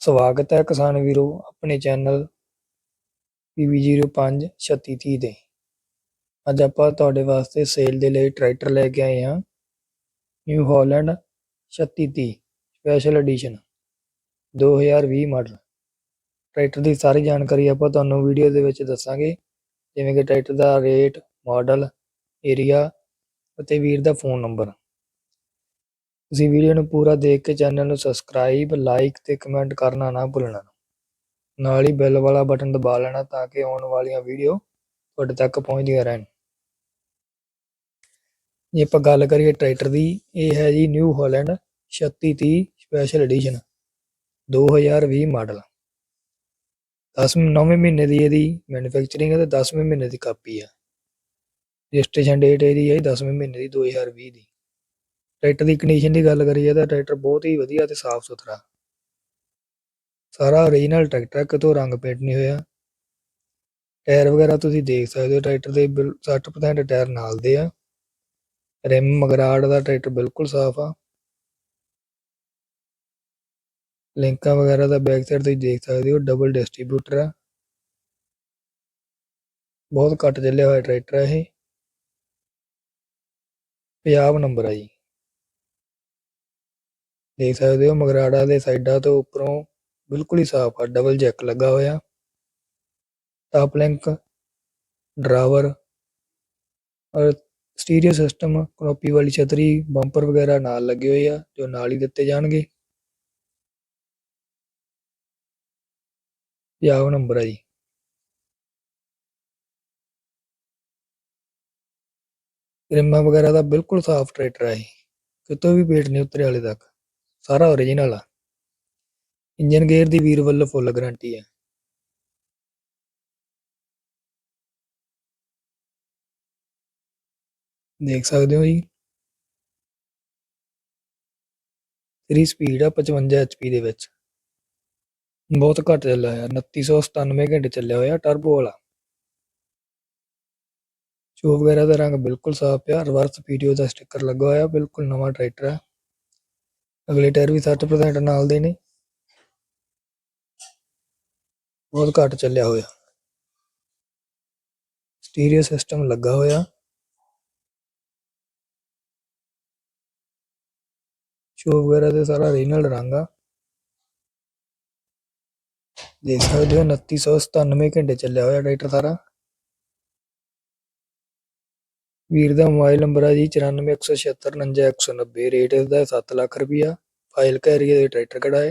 ਸਵਾਗਤ ਹੈ ਕਿਸਾਨ ਵੀਰੋ ਆਪਣੇ ਚੈਨਲ PB05 3630 ਦੇ ਅੱਜ ਆਪਾਂ ਤੁਹਾਡੇ ਵਾਸਤੇ ਸੇਲ ਦੇ ਲਈ ਟਰੈਕਟਰ ਲੈ ਕੇ ਆਏ ਹਾਂ। New Holland 3630 special edition 2020 model. Tractor ਦੀ ਸਾਰੀ ਜਾਣਕਾਰੀ ਆਪਾਂ ਤੁਹਾਨੂੰ ਵੀਡੀਓ ਦੇ ਵਿੱਚ ਦੱਸਾਂਗੇ। ਜਿਵੇਂ ਕਿ ਟਰੈਕਟਰ ਦਾ ਰੇਟ, ਮਾਡਲ, ਏਰੀਆ ਅਤੇ ਵੀਰ ਦਾ ਫੋਨ ਨੰਬਰ। ਤੁਸੀਂ ਵੀਡੀਓ ਨੂੰ ਪੂਰਾ ਦੇਖ ਕੇ ਚੈਨਲ ਨੂੰ ਸਬਸਕ੍ਰਾਈਬ ਲਾਈਕ ਤੇ ਕਮੈਂਟ ਕਰਨਾ ਨਾ ਭੁੱਲਣਾ। ਨਾਲ ਹੀ ਬੈਲ ਵਾਲਾ ਬਟਨ ਦਬਾ ਲੈਣਾ ਤਾਂ ਕਿ ਆਉਣ ਵਾਲੀਆਂ ਵੀਡੀਓ ਤੁਹਾਡੇ ਤੱਕ ਪਹੁੰਚਦੀਆਂ ਰਹਿਣ। ਜੇ ਆਪਾਂ ਗੱਲ ਕਰੀਏ ਟਰੈਕਟਰ ਦੀ, ਇਹ ਹੈ ਜੀ new Holland 3630 special edition 2020 model 10 ਨੌਵੇਂ ਮਹੀਨੇ ਦੀ ਇਹਦੀ ਮੈਨੂਫੈਕਚਰਿੰਗ ਹੈ ਤੇ 10ਵੇਂ ਮਹੀਨੇ ਦੀ ਕਾਪੀ ਹੈ। ਰਜਿਸਟ੍ਰੇਸ਼ਨ ਡੇਟ ਇਹਦੀ ਹੈ 10ਵੇਂ ਮਹੀਨੇ ਦੀ 2020 ਦੀ। ਟਰੈਕਟਰ ਦੀ ਕੰਡੀਸ਼ਨ ਦੀ ਗੱਲ ਕਰੀਏ ਤਾਂ ਟਰੈਕਟਰ ਬਹੁਤ ਹੀ ਵਧੀਆ ਤੇ ਸਾਫ਼ ਸੁਥਰਾ। ਸਾਰਾ ਓਰੀਜਨਲ ਟਰੈਕਟਰ ਹੈ ਕਿਤੋਂ ਰੰਗ ਪੇਂਟ ਨਹੀਂ ਹੋਇਆ। ਟਾਇਰ ਵਗੈਰਾ ਤੁਸੀਂ ਦੇਖ ਸਕਦੇ ਹੋ, ਟਰੈਕਟਰ ਦੇ ਬਿਲ- 60% ਟਾਇਰ ਨਾਲ ਦੇ ਆ। ਰਿਮ ਮਗਰਾੜ ਦਾ ਟਰੈਕਟਰ ਬਿਲਕੁਲ ਸਾਫ਼ ਆ। ਲਿੰਕਾਂ ਵਗੈਰਾ ਦਾ ਬੈਕ ਸਾਈਡ ਤੁਸੀਂ ਦੇਖ ਸਕਦੇ ਹੋ ਡਬਲ ਡਿਸਟ੍ਰੀਬਿਊਟਰ ਆ। ਬਹੁਤ ਘੱਟ ਚੱਲਿਆ ਹੋਇਆ ਟਰੈਕਟਰ ਇਹ। ਪੰਜਾਬ ਨੰਬਰ ਆ ਜੀ। ਦੇਖ ਸਕਦੇ ਹੋ ਮਗਰਾੜਾ ਦੇ ਸਾਈਡਾਂ ਤੋਂ ਉੱਪਰੋਂ ਬਿਲਕੁਲ ਹੀ ਸਾਫ਼ ਆ ਡਬਲ ਜੈਕ ਲੱਗਾ ਹੋਇਆ। ਟਾਪ ਲਿੰਕ ਡਰਾਵਰ ਔਰ ਸਟੀਰੀਓ ਸਿਸਟਮ ਕਨੋਪੀ ਵਾਲੀ ਛਤਰੀ ਬੰਪਰ ਵਗੈਰਾ ਨਾਲ ਲੱਗੇ ਹੋਏ ਆ, ਜੋ ਨਾਲ ਹੀ ਦਿੱਤੇ ਜਾਣਗੇ। ਪੰਜਾਬ ਨੰਬਰ ਆ ਜੀ। ਰਿਮਾਂ ਵਗੈਰਾ ਦਾ ਬਿਲਕੁਲ ਸਾਫ਼ ਟਰੈਕਟਰ ਹੈ ਇਹ। ਕਿਤੋਂ ਵੀ ਪੇਟ ਨਹੀਂ ਉਤਰਿਆ ਹਾਲੇ ਤੱਕ। ਸਾਰਾ ਓਰੀਜਨਲ ਆ। ਇੰਜਨ ਗੇਅਰ ਦੀ ਵੀਰ ਵੱਲੋਂ ਫੁੱਲ ਗਾਰੰਟੀ ਹੈ ਦੇਖ ਸਕਦੇ ਹੋ ਜੀ। 3 ਸਪੀਡ ਆ 55 HP ਦੇ ਵਿੱਚ। ਬਹੁਤ ਘੱਟ ਚੱਲਿਆ ਹੋਇਆ 2997 ਘੰਟੇ ਚੱਲਿਆ ਹੋਇਆ ਟਰਬੋ ਵਾਲਾ। ਸ਼ੋ ਵਗੈਰਾ ਦਾ ਰੰਗ ਬਿਲਕੁਲ ਸਾਫ਼ ਪਿਆ ਰਿਵਰਸ ਵੀਡੀਓ ਦਾ ਸਟicker ਲੱਗਾ ਹੋਇਆ, ਬਿਲਕੁਲ ਨਵਾਂ ਟਰੈਕਟਰ ਹੈ ਅਗਲੇ ਟਾਇਰ ਵੀ 60% ਨਾਲ ਦੇ ਨੇ। ਬਹੁਤ ਘੱਟ ਚੱਲਿਆ ਹੋਇਆ। ਸਟੀਰੀਓ ਸਿਸਟਮ ਲੱਗਾ ਹੋਇਆ। ਸ਼ੋ ਵਗੈਰਾ ਤੇ ਸਾਰਾ ਓਰੀਜਨਲ ਰੰਗ ਆ। ਦੇਖ ਸਕਦੇ ਹੋ 2997 ਘੰਟੇ ਚੱਲਿਆ ਹੋਇਆ ਟਰੈਕਟਰ ਸਾਰਾ। ਵੀਰ ਦਾ ਮੋਬਾਈਲ ਨੰਬਰ ਆ ਜੀ 9417699190 ਰੇਟ ਇਸ ਦਾ 7 ਲੱਖ ਰੁਪਇਆ ਫਾਈਲ ਏਰੀਆ ਦੇ ਟਰੈਕਟਰ ਖੜਾ ਹੈ